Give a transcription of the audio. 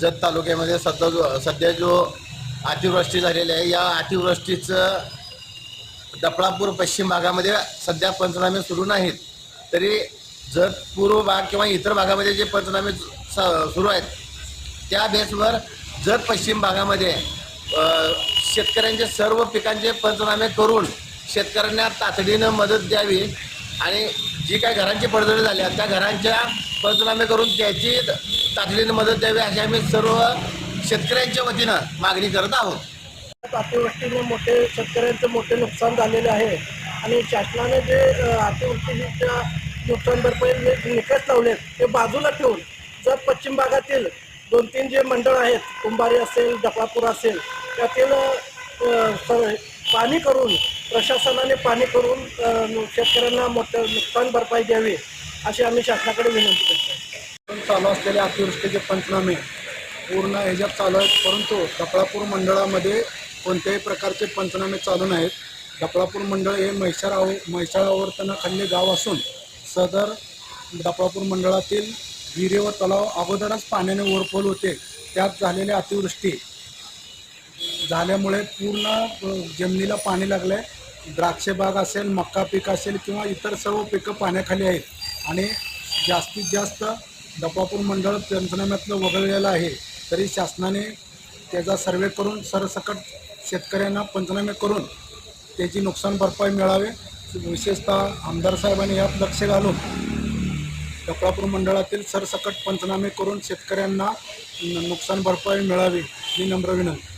जत तालुक्यामध्ये सध्या जो सध्या जो अतिवृष्टी झालेली आहे या अतिवृष्टीचं दपळापूर पश्चिम भागामध्ये सध्या पंचनामे सुरू नाहीत. तरी जत पूर्व भाग किंवा इतर भागामध्ये जे पंचनामे स- सुरू आहेत त्या बेसवर जत पश्चिम भागामध्ये शेतकऱ्यांचे सर्व पिकांचे पंचनामे करून शेतकऱ्यांना तातडीनं मदत द्यावी आणि जी काही घरांची पडझड झाल्या त्या घरांच्या पंचनामे करून त्याची तातडीनं मदत द्यावी अशी आम्ही सर्व शेतकऱ्यांच्या वतीनं मागणी करत आहोत. अतिवृष्टीने मोठे शेतकऱ्यांचं मोठे नुकसान झालेले आहे. आणि शासनाने जे अतिवृष्टीच्या नुकसान भरपाई जे निकष लावलेत ते बाजूला ठेवून जर पश्चिम भागातील दोन तीन जे मंडळ आहेत कुंभारी असेल डफापूर असेल त्यातील पाणी करून प्रशासनाने पाणी करून शेतकऱ्यांना मोठं नुकसान भरपाई द्यावी अशी आम्ही शासनाकडे विनंती करतो. चालू असलेले अतिवृष्टीचे पंचनामे पूर्ण ह्याच्यात चालू आहेत परंतु दपळापूर मंडळामध्ये कोणत्याही प्रकारचे पंचनामे चालू नाहीत. दपळापूर मंडळ हे म्हैसाळ म्हैसाळावर्तनाखाली गाव असून सदर दपळापूर मंडळातील विहिरे व तलाव अगोदरच पाण्याने ओरफोल होते. त्यात झालेल्या अतिवृष्टी झाल्यामुळे पूर्ण जमिनीला पाणी लागलं आहे द्राक्ष बाग असेल मका पीक असेल किंवा इतर सर्व पिकं पाण्याखाली आहेत. आणि जास्तीत जास्त दपापूर मंडळ पंचनाम्यातलं वगळलेलं आहे तरी शासनाने त्याचा सर्वे करून सरसकट शेतकऱ्यांना पंचनामे करून त्याची नुकसान भरपाई मिळावे. विशेषतः आमदार साहेबांनी यात लक्ष घालून डपळापूर मंडळातील सरसकट पंचनामे करून शेतकऱ्यांना नुकसान भरपाई मिळावी ही नम्र विनंती.